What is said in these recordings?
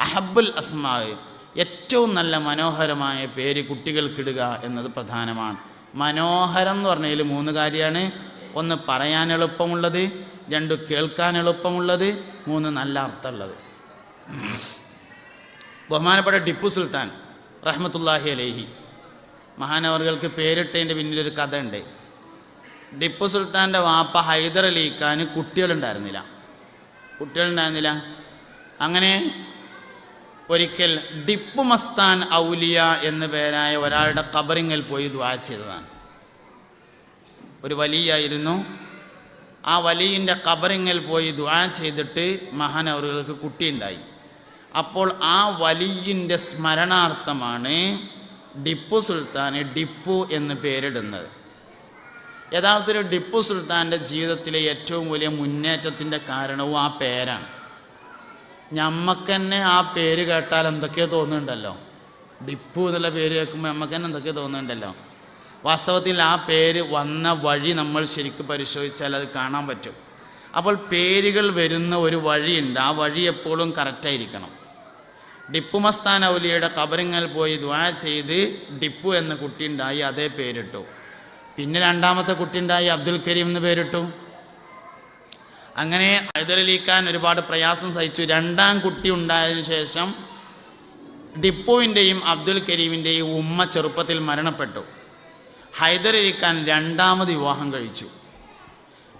അഹബുൽ അസ്മാ ഏറ്റവും നല്ല മനോഹരമായ പേര് കുട്ടികൾക്കിടുക എന്നത് പ്രധാനമാണ്. മനോഹരം എന്ന് പറഞ്ഞതിൽ മൂന്ന് കാര്യമാണ്. ഒന്ന് പറയാൻ എളുപ്പമുള്ളത് രണ്ട് കേൾക്കാൻ എളുപ്പമുള്ളത് മൂന്ന് നല്ല അർത്ഥമുള്ളത്. ബഹുമാനപ്പെട്ട ടിപ്പു സുൽത്താൻ റഹ്മത്തുല്ലാഹി അലേഹി മഹാനവറുകൾക്ക് പേരിട്ടതിന്റെ പിന്നിലൊരു കഥ ഉണ്ട് ടിപ്പു സുൽത്താന്റെ വാപ്പ ഹൈദർ അലി കുട്ടികളുണ്ടായിരുന്നില്ല. കുട്ടികളുണ്ടായിരുന്നില്ല. അങ്ങനെ ഒരിക്കൽ ഡിപ്പു മസ്താൻ ഔലിയ എന്ന പേരായ ഒരാളുടെ കബറിങ്ങിൽ പോയി ദ്വാ ചെയ്തതാണ്. ഒരു വലിയായിരുന്നു. ആ വലിയിന്റെ കബറിങ്ങിൽ പോയി ദ്വാ ചെയ്തിട്ട് മഹാനവറുകൾക്ക് കുട്ടിയുണ്ടായി. അപ്പോൾ ആ വലിയിന്റെ സ്മരണാർത്ഥമാണ് ടിപ്പു സുൽത്താന് ഡിപ്പു എന്ന് പേരിടുന്നത്. യഥാർത്ഥത്തിൽ ടിപ്പു സുൽത്താന്റെ ജീവിതത്തിലെ ഏറ്റവും വലിയ മുന്നേറ്റത്തിന്റെ കാരണവും ആ പേരാണ്. ഞമ്മക്ക് തന്നെ ആ പേര് കേട്ടാൽ എന്തൊക്കെയോ തോന്നുന്നുണ്ടല്ലോ. ഡിപ്പു എന്നുള്ള പേര് കേൾക്കുമ്പോൾ നമുക്ക് തന്നെ എന്തൊക്കെയോ തോന്നുന്നുണ്ടല്ലോ. വാസ്തവത്തിൽ ആ പേര് വന്ന വഴി നമ്മൾ ശരിക്കും പരിശോധിച്ചാൽ അത് കാണാൻ പറ്റും. അപ്പോൾ പേരുകൾ വരുന്ന ഒരു വഴിയുണ്ട്. ആ വഴി എപ്പോഴും കറക്റ്റായിരിക്കണം ഡിപ്പു മസ്താൻ ഔലിയുടെ കബറിങ്ങൽ പോയി ദ്വാ ചെയ്ത് ഡിപ്പു എന്ന കുട്ടി ഉണ്ടായി അതേ പേരിട്ടു. പിന്നെ രണ്ടാമത്തെ കുട്ടി ഉണ്ടായി അബ്ദുൽ കരീം എന്ന് പേരിട്ടു. അങ്ങനെ എഴുതലിക്കാൻ ഒരുപാട് പ്രയാസം സഹിച്ചു. രണ്ടാം കുട്ടി ഉണ്ടായതിനു ശേഷം ഡിപ്പോവിന്റെയും അബ്ദുൽ കരീമിന്റെയും ഉമ്മ ചെറുപ്പത്തിൽ മരണപ്പെട്ടു. ഹൈദരലിക്കാൻ രണ്ടാമത് വിവാഹം കഴിച്ചു.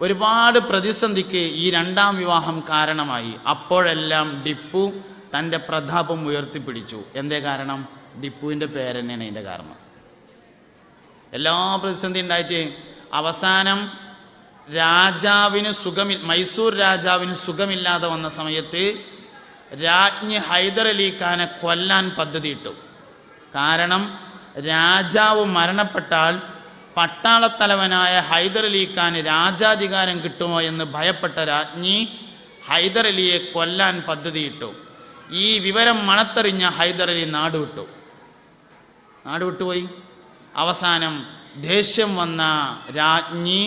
ഒരുപാട് പ്രതിസന്ധിക്ക് ഈ രണ്ടാം വിവാഹം കാരണമായി. അപ്പോഴെല്ലാം ഡിപ്പു തന്റെ പ്രതാപം ഉയർത്തിപ്പിടിച്ചു. എന്തേ കാരണം? ഡിപ്പുവിന്റെ പേരെന്നെയാണ് അതിന്റെ കാരണം. എല്ലാ പ്രതിസന്ധി ഉണ്ടായിട്ട് അവസാനം രാജാവിന് സുഖമി മൈസൂർ രാജാവിന് സുഖമില്ലാതെ വന്ന സമയത്ത് രാജ്ഞി ഹൈദർ അലി ഖാനെ കൊല്ലാൻ പദ്ധതി ഇട്ടു കാരണം രാജാവ് മരണപ്പെട്ടാൽ പട്ടാളത്തലവനായ ഹൈദർ അലി ഖാന് രാജാധികാരം കിട്ടുമോ എന്ന് ഭയപ്പെട്ട രാജ്ഞി ഹൈദർ അലിയെ കൊല്ലാൻ പദ്ധതിയിട്ടു. ഈ വിവരം മണത്തെറിഞ്ഞ ഹൈദർ അലി നാടുവിട്ടു. നാടുവിട്ടുപോയി. അവസാനം ദേഷ്യം വന്ന രാജ്ഞി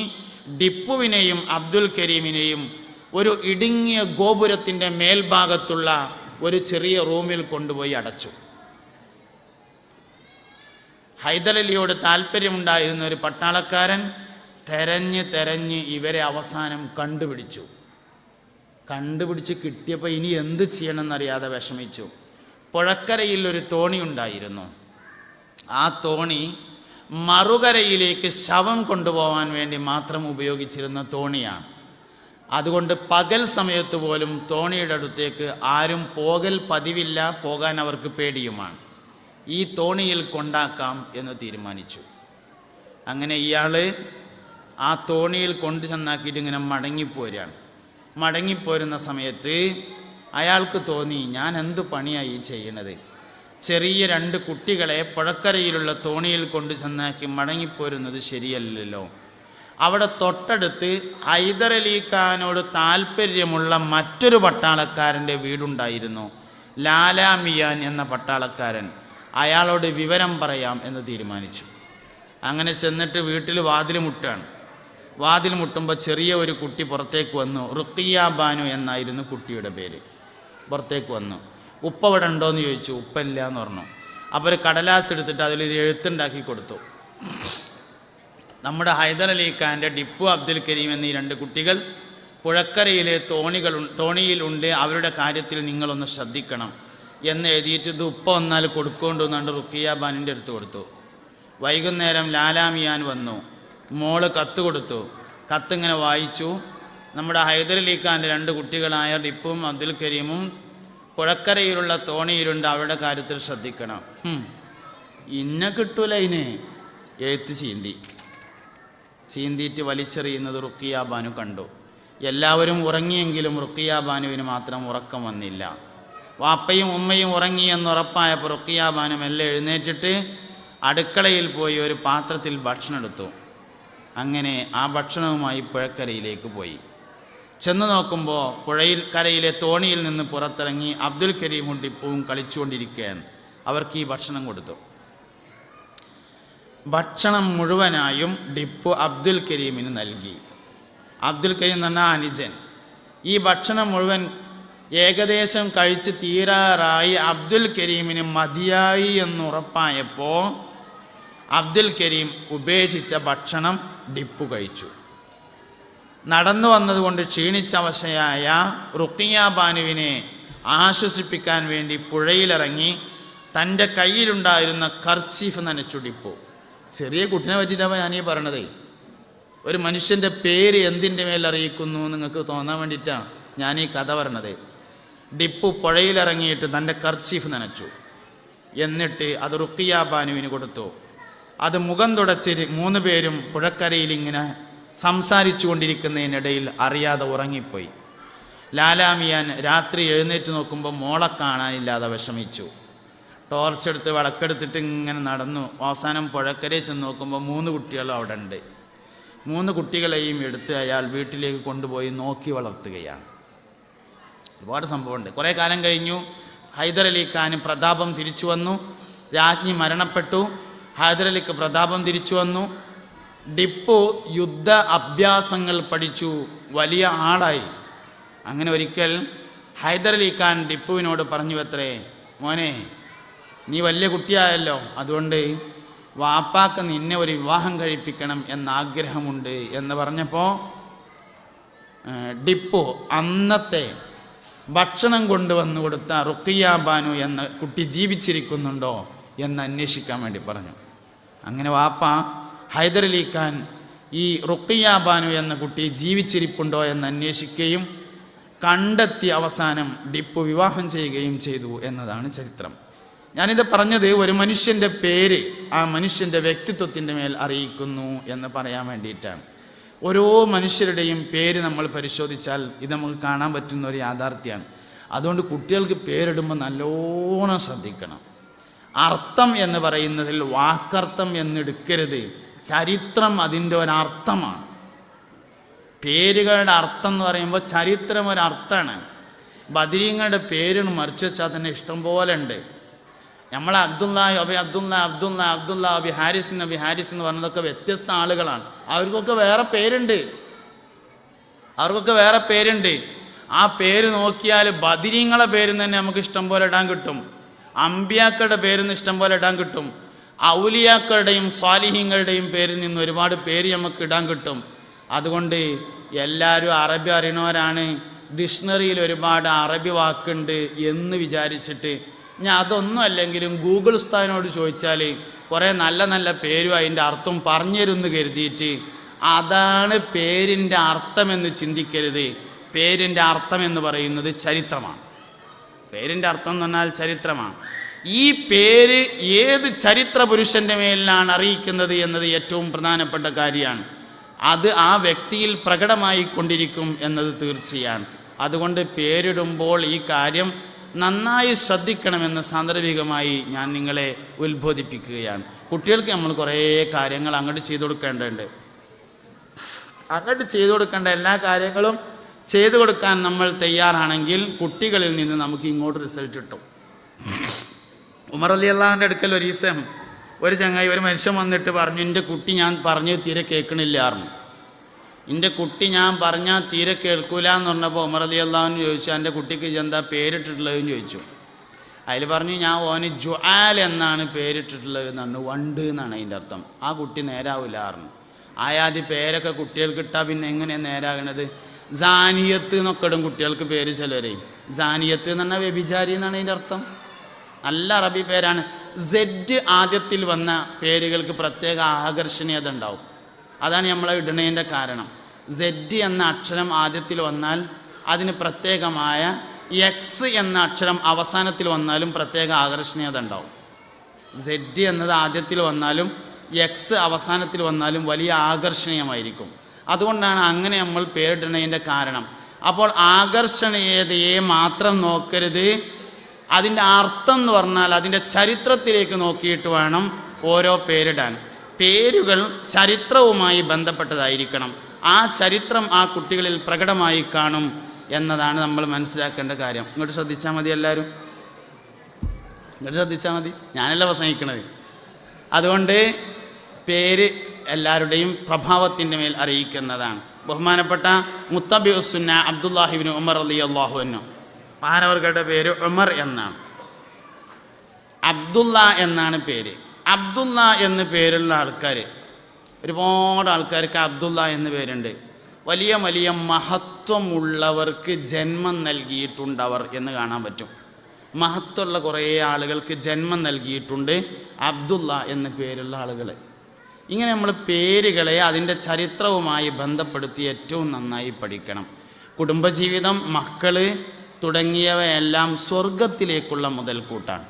ഡിപ്പുവിനെയും അബ്ദുൽ കരീമിനെയും ഒരു ഇടുങ്ങിയ ഗോപുരത്തിന്റെ മേൽഭാഗത്തുള്ള ഒരു ചെറിയ റൂമിൽ കൊണ്ടുപോയി അടച്ചു. ഹൈദരലിയോട് താല്പര്യമുണ്ടായിരുന്ന ഒരു പട്ടാളക്കാരൻ തെരഞ്ഞ് തെരഞ്ഞ് ഇവരെ അവസാനം കണ്ടുപിടിച്ചു. കണ്ടുപിടിച്ച് കിട്ടിയപ്പോൾ ഇനി എന്ത് ചെയ്യണമെന്നറിയാതെ വിഷമിച്ചു. പുഴക്കരയിൽ ഒരു തോണി ഉണ്ടായിരുന്നു. ആ തോണി മറുകരയിലേക്ക് ശവം കൊണ്ടുപോകാൻ വേണ്ടി മാത്രം ഉപയോഗിച്ചിരുന്ന തോണിയാണ്. അതുകൊണ്ട് പകൽ സമയത്ത് പോലും തോണിയുടെ അടുത്തേക്ക് ആരും പോകൽ പതിവില്ല പോകാൻ അവർക്ക് പേടിയുമാണ്. ഈ തോണിയിൽ കൊണ്ടാക്കാം എന്ന് തീരുമാനിച്ചു. അങ്ങനെ ഇയാൾ ആ തോണിയിൽ കൊണ്ടു ചെന്നാക്കിയിട്ട് ഇങ്ങനെ മടങ്ങിപ്പോരുകയാണ് മടങ്ങിപ്പോരുന്ന സമയത്ത് അയാൾക്ക് തോന്നി ഞാൻ എന്ത് പണിയായി ചെയ്യണത്? ചെറിയ രണ്ട് കുട്ടികളെ പുഴക്കരയിലുള്ള തോണിയിൽ കൊണ്ടു ചെന്നാക്കി മടങ്ങിപ്പോരുന്നത് ശരിയല്ലല്ലോ. അവിടെ തൊട്ടടുത്ത് ഹൈദരലി ഖാനോട് താല്പര്യമുള്ള മറ്റൊരു പട്ടാളക്കാരന്റെ വീടുണ്ടായിരുന്നു. ലാലാ മിയാൻ എന്ന പട്ടാളക്കാരൻ. അയാളോട് വിവരം പറയാം എന്ന് തീരുമാനിച്ചു. അങ്ങനെ ചെന്നിട്ട് വീട്ടിൽ വാതിൽ മുട്ടാണ് വാതിൽ മുട്ടുമ്പോൾ ചെറിയ ഒരു കുട്ടി പുറത്തേക്ക് വന്നു. റുക്കിയ ബാനു എന്നായിരുന്നു കുട്ടിയുടെ പേര്. പുറത്തേക്ക് വന്നു. ഉപ്പ ഇവിടെ ഉണ്ടോ എന്ന് ചോദിച്ചു. ഉപ്പില്ല എന്ന് പറഞ്ഞു. അപ്പോൾ ഒരു കടലാസ് എടുത്തിട്ട് അതിലൊരു എഴുത്തുണ്ടാക്കി കൊടുത്തു. നമ്മുടെ ഹൈദർ അലി ഖാന്റെ ഡിപ്പു അബ്ദുൽ കരീം എന്നീ രണ്ട് കുട്ടികൾ പുഴക്കരയിലെ തോണികൾ തോണിയിലുണ്ട് അവരുടെ കാര്യത്തിൽ നിങ്ങളൊന്ന് ശ്രദ്ധിക്കണം. എന്ന് എഴുതിയിട്ട് ഇത് ഉപ്പ വന്നാൽ കൊടുക്കൊണ്ടു എന്നാണ്ട് റുക്കിയ ബാനിന്റെ അടുത്ത് കൊടുത്തു. വൈകുന്നേരം ലാലാമിയാൻ വന്നു. മോൾ കത്ത് കൊടുത്തു. കത്തിങ്ങനെ വായിച്ചു. നമ്മുടെ ഹൈദർ അലി ഖാന്റെ രണ്ട് കുട്ടികളായ ഡിപ്പും അബ്ദുൽ കരീമും പുഴക്കരയിലുള്ള തോണിയിലുണ്ട് അവരുടെ കാര്യത്തിൽ ശ്രദ്ധിക്കണം. ഇന്ന കിട്ടൂല ഇനി. എഴുത്ത് ചീന്തി. ചീന്തിയിട്ട് വലിച്ചെറിയുന്നത് റുക്കിയ ബാനു കണ്ടു. എല്ലാവരും ഉറങ്ങിയെങ്കിലും റുക്കിയ ബാനുവിന് മാത്രം ഉറക്കം വന്നില്ല. വാപ്പയും ഉമ്മയും ഉറങ്ങി എന്നുറപ്പായപ്പോൾ റുക്കിയ ബാനു മെല്ലെ എഴുന്നേറ്റിട്ട് അടുക്കളയിൽ പോയി ഒരു പാത്രത്തിൽ ഭക്ഷണം എടുത്തു. അങ്ങനെ ആ ഭക്ഷണവുമായി പുഴക്കരയിലേക്ക് പോയി. ചെന്ന് നോക്കുമ്പോൾ പുഴയിൽ കരയിലെ തോണിയിൽ നിന്ന് പുറത്തിറങ്ങി അബ്ദുൽ കരീമും ടിപ്പുവും കളിച്ചുകൊണ്ടിരിക്കുകയാണ്. അവർക്ക് ഈ ഭക്ഷണം കൊടുത്തു. ഭക്ഷണം മുഴുവനായും ഡിപ്പു അബ്ദുൽ കരീമിന് നൽകി. അബ്ദുൽ കരീം എന്ന് പറഞ്ഞാൽ അനുജൻ. ഈ ഭക്ഷണം മുഴുവൻ ഏകദേശം കഴിച്ച് തീരാറായി അബ്ദുൽ കരീമിന് മതിയായി എന്നുറപ്പായപ്പോൾ അബ്ദുൽ കരീം ഉപേക്ഷിച്ച ഭക്ഷണം ഡിപ്പു കഴിച്ചു. നടന്നു വന്നതുകൊണ്ട് ക്ഷീണിച്ചവശയായ റുക്കിയ ബാനുവിനെ ആശ്വസിപ്പിക്കാൻ വേണ്ടി പുഴയിലിറങ്ങി തന്റെ കയ്യിലുണ്ടായിരുന്ന കർച്ചീഫ് നനച്ചുടിപ്പു ചെറിയ കുട്ടിനെ പറ്റിയിട്ടാണ് ഞാനീ പറയണതേ. ഒരു മനുഷ്യന്റെ പേര് എന്തിന്റെ മേൽ അറിയിക്കുന്നു നിങ്ങൾക്ക് തോന്നാൻ വേണ്ടിയിട്ടാണ് ഞാൻ ഈ കഥ പറഞ്ഞത് ഡിപ്പു പുഴയിലിറങ്ങിയിട്ട് തന്റെ കർച്ചീഫ് നനച്ചു. എന്നിട്ട് അത് റുക്കിയ ബാനുവിന് കൊടുത്തു. അത് മുഖം തുടച്ച് മൂന്ന് പേരും പുഴക്കരയിൽ ഇങ്ങനെ സംസാരിച്ചു കൊണ്ടിരിക്കുന്നതിനിടയിൽ അറിയാതെ ഉറങ്ങിപ്പോയി. ലാലാമിയാൻ രാത്രി എഴുന്നേറ്റ് നോക്കുമ്പോൾ മോളെ കാണാനില്ലാതെ വിഷമിച്ചു. ടോർച്ച് ടോർച്ചെടുത്ത് വിളക്കെടുത്തിട്ട് ഇങ്ങനെ നടന്നു. അവസാനം പുഴക്കരയിൽ ചെന്ന് നോക്കുമ്പോൾ മൂന്ന് കുട്ടികളും അവിടെ ഉണ്ട് മൂന്ന് കുട്ടികളെയും എടുത്ത് അയാൾ വീട്ടിലേക്ക് കൊണ്ടുപോയി നോക്കി വളർത്തുകയാണ്. ഒരുപാട് സംഭവമുണ്ട്. കുറേ കാലം കഴിഞ്ഞു. ഹൈദരലി ഖാന് പ്രതാപം തിരിച്ചു വന്നു. രാജ്ഞി മരണപ്പെട്ടു. ഹൈദരലിക്ക് പ്രതാപം തിരിച്ചു വന്നു. ഡിപ്പു യുദ്ധ അഭ്യാസങ്ങൾ പഠിച്ചു. വലിയ ആളായി. അങ്ങനെ ഒരിക്കൽ ഹൈദരലി ഖാൻ ഡിപ്പുവിനോട് പറഞ്ഞു അത്രേ മോനെ നീ വലിയ കുട്ടിയായല്ലോ. അതുകൊണ്ട് വാപ്പാക്ക് നിന്നെ ഒരു വിവാഹം കഴിപ്പിക്കണം എന്നാഗ്രഹമുണ്ട്. എന്ന് പറഞ്ഞപ്പോൾ ഡിപ്പു അന്നത്തെ ഭക്ഷണം കൊണ്ടുവന്നു കൊടുത്ത റുക്കിയ ബാനു എന്ന കുട്ടി ജീവിച്ചിരിക്കുന്നുണ്ടോ എന്ന് അന്വേഷിക്കാൻ വേണ്ടി പറഞ്ഞു. അങ്ങനെ വാപ്പ ഹൈദരലി ഖാൻ ഈ റുക്കിയ ബാനു എന്ന കുട്ടി ജീവിച്ചിരിപ്പുണ്ടോ എന്ന് അന്വേഷിക്കുകയും കണ്ടെത്തി അവസാനം ഡിപ്പു വിവാഹം ചെയ്യുകയും ചെയ്തു എന്നതാണ് ചരിത്രം. ഞാനിത് പറഞ്ഞത് ഒരു മനുഷ്യന്റെ പേര് ആ മനുഷ്യന്റെ വ്യക്തിത്വത്തിന്റെ മേൽ അറിയിക്കുന്നു എന്ന് പറയാൻ വേണ്ടിയിട്ടാണ്. ഓരോ മനുഷ്യരുടെയും പേര് നമ്മൾ പരിശോധിച്ചാൽ ഇത് നമുക്ക് കാണാൻ പറ്റുന്ന ഒരു യാഥാർത്ഥ്യമാണ്. അതുകൊണ്ട് കുട്ടികൾക്ക് പേരിടുമ്പോൾ നല്ലോണം ശ്രദ്ധിക്കണം. അർത്ഥം എന്ന് പറയുന്നതിൽ വാക്കർത്ഥം എന്നെടുക്കരുത് ചരിത്രം അതിന്റെ ഒരർത്ഥമാണ്. പേരുകളുടെ അർത്ഥം എന്ന് പറയുമ്പോൾ ചരിത്രം ഒരർത്ഥമാണ്. ബദരീങ്ങളുടെ പേരിന് മറിച്ച് വെച്ചാൽ തന്നെ ഇഷ്ടം പോലെ ഉണ്ട്. നമ്മൾ Abdulla Abi Abdullah Abdullah Abdullah Abi Haris Abi Haris എന്ന് പറഞ്ഞതൊക്കെ വ്യത്യസ്ത ആളുകളാണ്. അവർക്കൊക്കെ വേറെ പേരുണ്ട്. അവർക്കൊക്കെ വേറെ പേരുണ്ട്. ആ പേര് നോക്കിയാൽ ബദിരീങ്ങളെ പേരിൽ തന്നെ നമുക്ക് ഇഷ്ടം പോലെ ഇടാൻ കിട്ടും. അമ്പിയാക്കളുടെ പേരിൽ നിന്ന് ഇഷ്ടം പോലെ ഇടാൻ കിട്ടും. ഔലിയാക്കളുടെയും സ്വാലിഹിങ്ങളുടെയും പേരിൽ നിന്ന് ഒരുപാട് പേര് നമുക്ക് ഇടാൻ കിട്ടും. അതുകൊണ്ട് എല്ലാവരും അറബി അറിയണവരാണ്. ഡിക്ഷണറിയിൽ ഒരുപാട് അറബി വാക്കുണ്ട് എന്ന് വിചാരിച്ചിട്ട് ഞാൻ അതൊന്നും അല്ലെങ്കിലും ഗൂഗിൾ ഉസ്താദിനോട് ചോദിച്ചാൽ കുറേ നല്ല നല്ല പേരും അതിന്റെ അർത്ഥം പറഞ്ഞുതരുമെന്ന് കരുതിയിട്ട് അതാണ് പേരിന്റെ അർത്ഥമെന്ന് ചിന്തിക്കരുത്. പേരിന്റെ അർത്ഥം എന്ന് പറയുന്നത് ചരിത്രമാണ്. പേരിന്റെ അർത്ഥം എന്ന് പറഞ്ഞാൽ ചരിത്രമാണ്. ഈ പേര് ഏത് ചരിത്ര പുരുഷന്റെ മേലിലാണ് അറിയിക്കുന്നത് എന്നത് ഏറ്റവും പ്രധാനപ്പെട്ട കാര്യമാണ്. അത് ആ വ്യക്തിയിൽ പ്രകടമായി കൊണ്ടിരിക്കും എന്നത് തീർച്ചയാണ്. അതുകൊണ്ട് പേരിടുമ്പോൾ ഈ കാര്യം നന്നായി ശ്രദ്ധിക്കണമെന്ന് സാന്ദർഭികമായി ഞാൻ നിങ്ങളെ ഉത്ബോധിപ്പിക്കുകയാണ്. കുട്ടികൾക്ക് നമ്മൾ കുറേ കാര്യങ്ങൾ അങ്ങോട്ട് ചെയ്തു കൊടുക്കേണ്ടതുണ്ട്. അങ്ങോട്ട് ചെയ്തു കൊടുക്കേണ്ട എല്ലാ കാര്യങ്ങളും ചെയ്തു കൊടുക്കാൻ നമ്മൾ തയ്യാറാണെങ്കിൽ കുട്ടികളിൽ നിന്ന് നമുക്ക് ഇങ്ങോട്ട് റിസൾട്ട് കിട്ടും. ഉമർ അലി അള്ളാഹിന്റെ അടുക്കൽ ഒരു ദിവസം ഒരു ചങ്ങായി ഒരു മനുഷ്യൻ വന്നിട്ട് പറഞ്ഞു എന്റെ കുട്ടി ഞാൻ പറഞ്ഞ് തീരെ കേൾക്കണില്ലായിരുന്നു എന്റെ കുട്ടി ഞാൻ പറഞ്ഞാൽ തീരെ കേൾക്കൂല എന്ന് പറഞ്ഞപ്പോൾ ഉമർ അലി അള്ളാഹുന്ന് ചോദിച്ചു എന്റെ കുട്ടിക്ക് എന്താ പേരിട്ടിട്ടുള്ളതെന്ന് ചോദിച്ചു. അതിൽ പറഞ്ഞു ഞാൻ ഓന് ജുആൽ എന്നാണ് പേരിട്ടിട്ടുള്ളത് പറഞ്ഞു. വണ്ട് എന്നാണ് അതിന്റെ അർത്ഥം. ആ കുട്ടി നേരാവില്ലായിരുന്നു ആയാതി പേരൊക്കെ കുട്ടികൾക്ക് ഇട്ടാൽ പിന്നെ എങ്ങനെയാണ് നേരാകണത്? ജാനിയത്ത് എന്നൊക്കെ ഇടും കുട്ടികൾക്ക് പേര് ചിലരെ. ജാനിയത്ത് എന്ന് പറഞ്ഞാൽ വ്യഭിചാരി എന്നാണ് അതിന്റെ അർത്ഥം. നല്ല അറബി പേരാണ്. സെഡ് ആദ്യത്തിൽ വന്ന പേരുകൾക്ക് പ്രത്യേക ആകർഷണീയത ഉണ്ടാവും അതാണ് നമ്മളെ ഇടണേന്റെ കാരണം. സെഡ് എന്ന അക്ഷരം ആദ്യത്തിൽ വന്നാൽ അതിന് പ്രത്യേകമായ എക്സ് എന്ന അക്ഷരം അവസാനത്തിൽ വന്നാലും പ്രത്യേക ആകർഷണീയത ഉണ്ടാവും സെഡ് എന്നത് ആദ്യത്തിൽ വന്നാലും എക്സ് അവസാനത്തിൽ വന്നാലും വലിയ ആകർഷണീയമായിരിക്കും. അതുകൊണ്ടാണ് അങ്ങനെ നമ്മൾ പേരിടുന്നതിന്റെ കാരണം. അപ്പോൾ ആകർഷണീയതയെ മാത്രം നോക്കരുത്. അതിന്റെ അർത്ഥം എന്ന് പറഞ്ഞാൽ അതിന്റെ ചരിത്രത്തിലേക്ക് നോക്കിയിട്ട് വേണം ഓരോ പേരിടാൻ. പേരുകൾ ചരിത്രവുമായി ബന്ധപ്പെട്ടതായിരിക്കണം. ആ ചരിത്രം ആ കുട്ടികളിൽ പ്രകടമായി കാണും എന്നതാണ് നമ്മൾ മനസ്സിലാക്കേണ്ട കാര്യം. ഇങ്ങോട്ട് ശ്രദ്ധിച്ചാൽ മതി എല്ലാവരും. ഇങ്ങോട്ട് ശ്രദ്ധിച്ചാൽ മതി. ഞാനല്ല പ്രസംഗിക്കണത്. അതുകൊണ്ട് പേര് എല്ലാവരുടെയും പ്രഭാവത്തിന്റെ മേൽ അറിയിക്കുന്നതാണ്. ബഹുമാനപ്പെട്ട മുത്തബി ഉസുന്ന ഉമർ അലി അള്ളാഹു എന്നു മഹാനവർകളുടെ പേര് ഉമർ എന്നാണ്. അബ്ദുള്ള എന്നാണ് പേര്. അബ്ദുള്ള എന്ന് പേരുള്ള ആൾക്കാർ ഒരുപാട് ആൾക്കാർക്ക് അബ്ദുള്ള എന്ന് പേരുണ്ട്. വലിയ വലിയ മഹത്വമുള്ളവർക്ക് ജന്മം നൽകിയിട്ടുണ്ടവർ എന്ന് കാണാൻ പറ്റും. മഹത്വമുള്ള കുറേ ആളുകൾക്ക് ജന്മം നൽകിയിട്ടുണ്ട് അബ്ദുള്ള എന്ന് പേരുള്ള ആളുകൾ ഇങ്ങനെ നമ്മൾ പേരുകളെ അതിന്റെ ചരിത്രവുമായി ബന്ധപ്പെടുത്തി ഏറ്റവും നന്നായി പഠിക്കണം. കുടുംബജീവിതം മക്കൾ തുടങ്ങിയവയെല്ലാം സ്വർഗത്തിലേക്കുള്ള മുതൽക്കൂട്ടാണ്.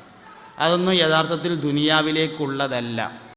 അതൊന്നും യഥാർത്ഥത്തിൽ ദുനിയാവിലേക്കുള്ളതല്ല.